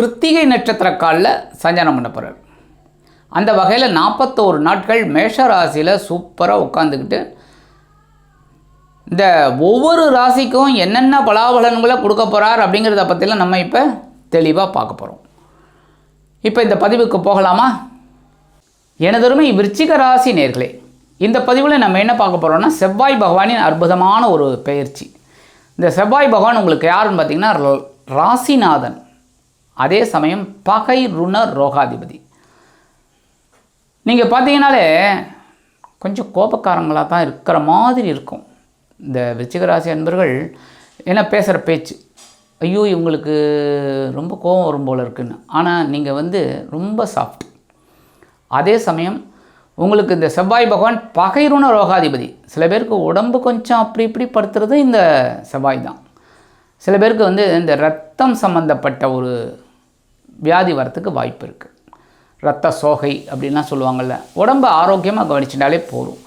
கிருத்திகை நட்சத்திர காலில் சஞ்சாரம் பண்ண போகிறார் அந்த வகையில் நாற்பத்தோரு நாட்கள் மேஷ ராசியில் சூப்பராக உட்காந்துக்கிட்டு இந்த ஒவ்வொரு ராசிக்கும் என்னென்ன பலாபலன்களை கொடுக்க போகிறார் அப்படிங்கிறத பற்றிலாம் நம்ம இப்போ தெளிவாக பார்க்க போகிறோம் இப்போ இந்த பதிவுக்கு போகலாமா? எனதொருமை விருச்சிக ராசி நேர்களே இந்த பதிவில் நம்ம என்ன பார்க்க போகிறோம்னா செவ்வாய் பகவானின் அற்புதமான ஒரு பயிற்சி இந்த செவ்வாய் பகவான் உங்களுக்கு யாருன்னு பார்த்தீங்கன்னா ராசிநாதன். அதே சமயம் பகை ருண ரோகாதிபதி. நீங்கள் பார்த்தீங்கனாலே கொஞ்சம் கோபக்காரங்களாக தான் இருக்கிற மாதிரி இருக்கும். இந்த விருச்சிகராசி அன்பர்கள் என்ன பேசுகிற பேச்சு ஐயோ இவங்களுக்கு ரொம்ப கோபம் வரும் போல் இருக்குன்னு. ஆனால் நீங்கள் வந்து ரொம்ப சாஃப்ட் அதே சமயம் உங்களுக்கு இந்த செவ்வாய் பகவான் பகைருண ரோகாதிபதி. சில பேருக்கு உடம்பு கொஞ்சம் அப்படி இப்படி படுத்துறது இந்த செவ்வாய் தான். சில பேருக்கு வந்து இந்த ரத்தம் சம்மந்தப்பட்ட ஒரு வியாதி வரத்துக்கு வாய்ப்பு இருக்குது ரத்த சோகை அப்படின்லாம் சொல்லுவாங்கள்ல உடம்பு ஆரோக்கியமாக கவனிச்சிட்டாலே போதும்.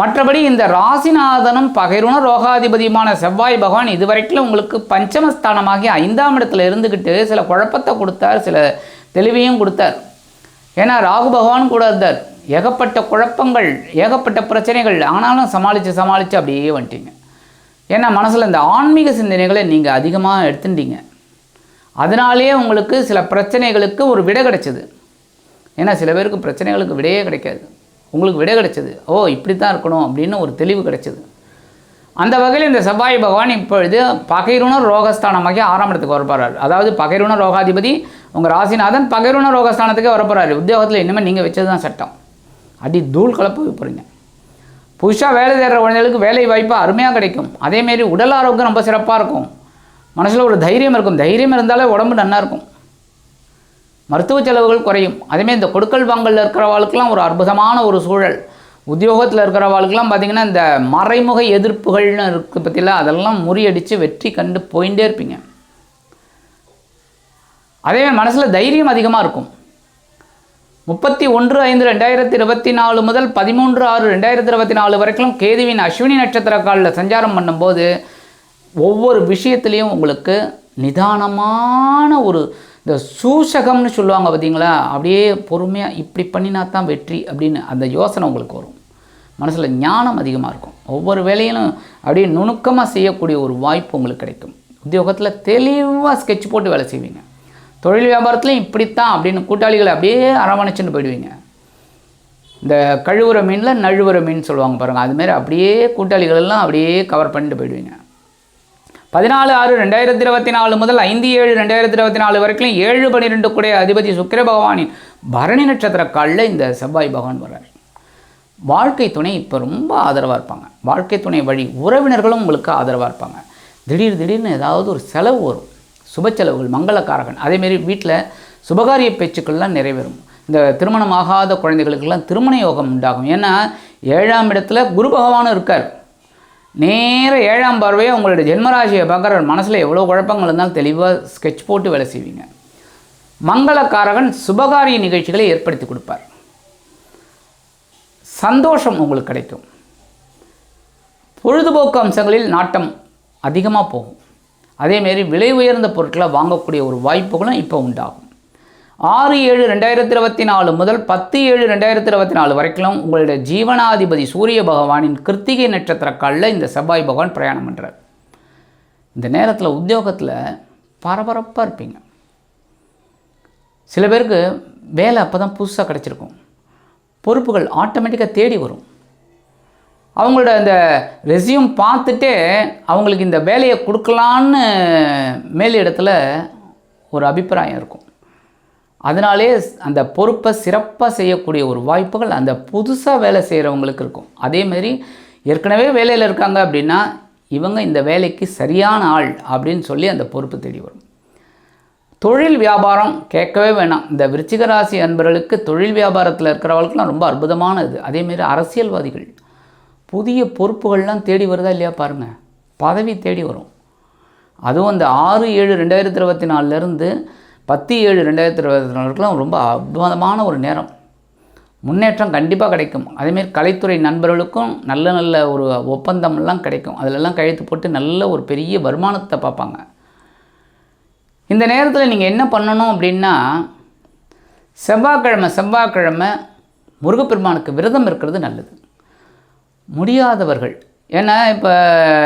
மற்றபடி இந்த ராசிநாதனும் பகைருண ரோகாதிபதியுமான செவ்வாய் பகவான் இதுவரைக்கும் உங்களுக்கு பஞ்சமஸ்தானமாகி ஐந்தாம் இடத்துல இருந்துக்கிட்டு சில குழப்பத்தை கொடுத்தார் சில தெளிவையும் கொடுத்தார். ஏன்னா ராகு பகவான் கூட இருந்தார். ஏகப்பட்ட குழப்பங்கள் ஏகப்பட்ட பிரச்சனைகள் ஆனாலும் சமாளித்து சமாளித்து அப்படியே வந்துட்டீங்க. ஏன்னா மனசில் இந்த ஆன்மீக சிந்தனைகளை நீங்கள் அதிகமாக எடுத்துட்டீங்க. அதனாலேயே உங்களுக்கு சில பிரச்சனைகளுக்கு ஒரு விடை கிடைச்சிது. ஏன்னா சில பேருக்கு பிரச்சனைகளுக்கு விடையே கிடைக்காது. உங்களுக்கு விடை கிடைச்சது. ஓ இப்படி தான் இருக்கணும் அப்படின்னு ஒரு தெளிவு கிடைச்சது. அந்த வகையில் இந்த செவ்வாய் பகவான் இப்பொழுது பகைருண ரோகஸ்தானமாகி ஆறாம் இடத்துக்கு வரப்போறார் அதாவது பகைருண ரோகாதிபதி உங்கள் ராசிநாதன் பகைருண ரோகஸ்தானத்துக்கே வரப்போகிறாரு உத்தியோகத்தில் இனிமேல் நீங்கள் வச்சது தான் சட்டம். அடி தூள் கலப்பு போகிறீங்க புதுசாக வேலை தேடுற குழந்தைகளுக்கு வேலை வாய்ப்பு அருமையாக கிடைக்கும். அதேமாரி உடல் ஆரோக்கியம் ரொம்ப சிறப்பாக இருக்கும். மனசில் ஒரு தைரியம் இருக்கும். தைரியம் இருந்தாலே உடம்பு நல்லா இருக்கும். மருத்துவ செலவுகள் குறையும். அதேமாதிரி இந்த கொடுக்கல் வாங்கலில் இருக்கிறவாளுக்கெல்லாம் ஒரு அற்புதமான ஒரு சூழல். உத்தியோகத்தில் இருக்கிறவாளுக்கெல்லாம் பார்த்திங்கன்னா இந்த மறைமுக எதிர்ப்புகள்னு இருக்குது பற்றிலாம் அதெல்லாம் முறியடித்து வெற்றி கண்டு போயிட்டே இருப்பீங்க. அதே மனசில் தைரியம் அதிகமாக இருக்கும். முப்பத்தி ஒன்று ஐந்து ரெண்டாயிரத்தி இருபத்தி நாலு முதல் பதிமூன்று ஆறு ரெண்டாயிரத்தி இருபத்தி நாலு வரைக்கும் கேதுவின் அஸ்வினி நட்சத்திர காலில் சஞ்சாரம் பண்ணும்போது ஒவ்வொரு விஷயத்துலேயும் உங்களுக்கு நிதானமான ஒரு இந்த சூசகம்னு சொல்லுவாங்க பார்த்தீங்களா? அப்படியே பொறுமையாக இப்படி பண்ணினா தான் வெற்றி அப்படின்னு அந்த யோசனை உங்களுக்கு வரும். மனசில் ஞானம் அதிகமாக இருக்கும். ஒவ்வொரு வேலையிலும் அப்படியே நுணுக்கமாக செய்யக்கூடிய ஒரு வாய்ப்பு உங்களுக்கு கிடைக்கும். உத்தியோகத்தில் தெளிவாக ஸ்கெட்ச் போட்டு வேலை செய்வீங்க. தொழில் வியாபாரத்துலையும் இப்படித்தான் அப்படின்னு கூட்டாளிகளை அப்படியே அரவணைச்சுன்னு போயிடுவீங்க. இந்த கழுவுற மீனில் நழுவுற மீன் சொல்லுவாங்க பாருங்கள் அதுமாரி அப்படியே கூட்டாளிகளெல்லாம் அப்படியே கவர் பண்ணிட்டு போயிடுவீங்க. பதினாலு ஆறு ரெண்டாயிரத்தி இருபத்தி நாலு முதல் ஐந்து ஏழு ரெண்டாயிரத்தி இருபத்தி நாலு வரைக்கும் ஏழு பன்னிரெண்டு கூடிய அதிபதி சுக்கிர பகவானின் பரணி நட்சத்திர காலில் இந்த செவ்வாய் பகவான் வர்றார். வாழ்க்கை துணை இப்போ ரொம்ப ஆதரவாக இருப்பாங்க. வாழ்க்கை துணை வழி உறவினர்களும் உங்களுக்கு ஆதரவாக இருப்பாங்க. திடீர் திடீர்னு ஏதாவது ஒரு செலவு வரும். சுப செலவுகள் மங்களக்காரகன். அதேமாரி வீட்டில் சுபகாரிய பேச்சுக்கள்லாம் நிறைவேறும். இந்த திருமணம் ஆகாத குழந்தைகளுக்கெல்லாம் திருமண யோகம் உண்டாகும். ஏன்னா ஏழாம் இடத்துல குரு பகவானும் இருக்கார். நேர ஏழாம் பார்வையை உங்களுடைய ஜென்மராசியை பார்க்குற மனசில் எவ்வளோ குழப்பங்கள் இருந்தாலும் தெளிவாக ஸ்கெட்ச் போட்டு வேலை செய்வீங்க. மங்களக்காரகன் சுபகாரிய நிகழ்ச்சிகளை ஏற்படுத்தி கொடுப்பார். சந்தோஷம் உங்களுக்கு கிடைக்கும். பொழுதுபோக்கு அம்சங்களில் நாட்டம் அதிகமாக போகும். அதேமாரி விலை உயர்ந்த பொருட்களை வாங்கக்கூடிய ஒரு வாய்ப்புகளும் இப்போ உண்டாகும். ஆறு ஏழு ரெண்டாயிரத்தி இருபத்தி நாலு முதல் பத்து ஏழு ரெண்டாயிரத்தி இருபத்தி நாலு வரைக்கும் உங்களுடைய ஜீவனாதிபதி சூரிய பகவானின் கிருத்திகை நட்சத்திர காலில் இந்த செவ்வாய் பகவான் பிரயாணம் பண்ணுறார் இந்த நேரத்தில் உத்தியோகத்தில் பரபரப்பாக இருப்பீங்க. சில பேருக்கு வேலை அப்போ தான் புதுசாக கிடச்சிருக்கும். பொறுப்புகள் ஆட்டோமேட்டிக்காக தேடி வரும். அவங்களோட அந்த ரெசியூம் பார்த்துட்டே அவங்களுக்கு இந்த வேலையை கொடுக்கலான்னு மேல் இடத்துல ஒரு அபிப்பிராயம் இருக்கும். அதனாலே அந்த பொறுப்பை சிறப்பாக செய்யக்கூடிய ஒரு வாய்ப்புகள் அந்த புதுசாக வேலை செய்கிறவங்களுக்கு இருக்கும். அதேமாரி ஏற்கனவே வேலையில் இருக்காங்க அப்படின்னா இவங்க இந்த வேலைக்கு சரியான ஆள் அப்படின்னு சொல்லி அந்த பொறுப்பு தேடி வரும். தொழில் வியாபாரம் கேட்கவே வேணாம். இந்த விருச்சிக ராசி அன்பர்களுக்கு தொழில் வியாபாரத்தில் இருக்கிறவங்களுக்குலாம் ரொம்ப அற்புதமான இது அதேமாரி அரசியல்வாதிகள் புதிய பொறுப்புகள்லாம் தேடி வருதா இல்லையா பாருங்கள் பதவி தேடி வரும். அதுவும் அந்த ஆறு ஏழு ரெண்டாயிரத்தி இருபத்தி நாலுலேருந்து பத்து ஏழு ரெண்டாயிரத்தி இருபத்தி நாலுக்கெலாம் ரொம்ப அற்புதமான ஒரு நேரம். முன்னேற்றம் கண்டிப்பாக கிடைக்கும். அதேமாரி கலைத்துறை நண்பர்களுக்கும் நல்ல நல்ல ஒரு ஒப்பந்தம்லாம் கிடைக்கும். அதிலெல்லாம் கழுத்து போட்டு நல்ல ஒரு பெரிய வருமானத்தை பார்ப்பாங்க. இந்த நேரத்தில் நீங்கள் என்ன பண்ணணும் அப்படின்னா செவ்வாய்க்கிழமை செவ்வாய்க்கிழமை முருகப்பெருமானுக்கு விரதம் இருக்கிறது நல்லது. முடியாதவர்கள் ஏன்னா இப்போ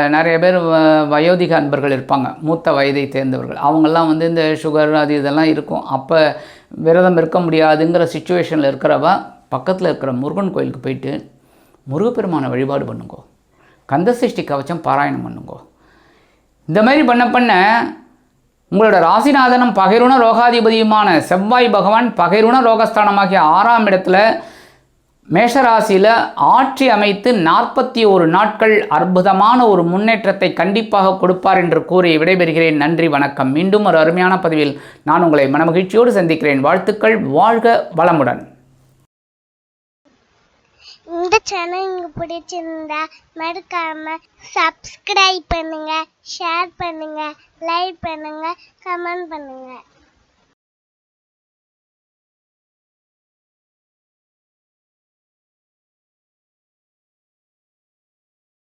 நிறைய பேர் வ- வயோதிக அன்பர்கள் இருப்பாங்க. மூத்த வயதை சேர்ந்தவர்கள் அவங்கெல்லாம் வந்து இந்த சுகர் அது இதெல்லாம் இருக்கும். அப்போ விரதம் இருக்க முடியாதுங்கிற சுச்சுவேஷனில் இருக்கிறவ பக்கத்தில் இருக்கிற முருகன் கோயிலுக்கு போயிட்டு முருகப்பெருமானை வழிபாடு பண்ணுங்கோ. கந்தசஷ்டி கவச்சம் பாராயணம் பண்ணுங்கோ. இந்த மாதிரி பண்ண பண்ண உங்களோட ராசிநாதனும் பகைருண ரோகாதிபதியுமான செவ்வாய் பகவான் பகைருண ரோகஸ்தானமாகிய ஆறாம் இடத்துல மேஷராசியில் ஆட்சி அமைத்து நாற்பத்தி ஒரு நாட்கள் அற்புதமான ஒரு முன்னேற்றத்தை கண்டிப்பாக கொடுப்பார் என்று கூறி விடைபெறுகிறேன். நன்றி வணக்கம். மீண்டும் ஒரு அருமையான பதிவில் நான் உங்களை மனமகிழ்ச்சியோடு சந்திக்கிறேன். வாழ்த்துக்கள் வாழ்க வளமுடன். இந்த சேனல் உங்களுக்கு பிடிச்சிருந்தா மறக்காம சப்ஸ்கிரைப் பண்ணுங்க ஷேர் பண்ணுங்க லைக் பண்ணுங்க கமெண்ட் பண்ணுங்க.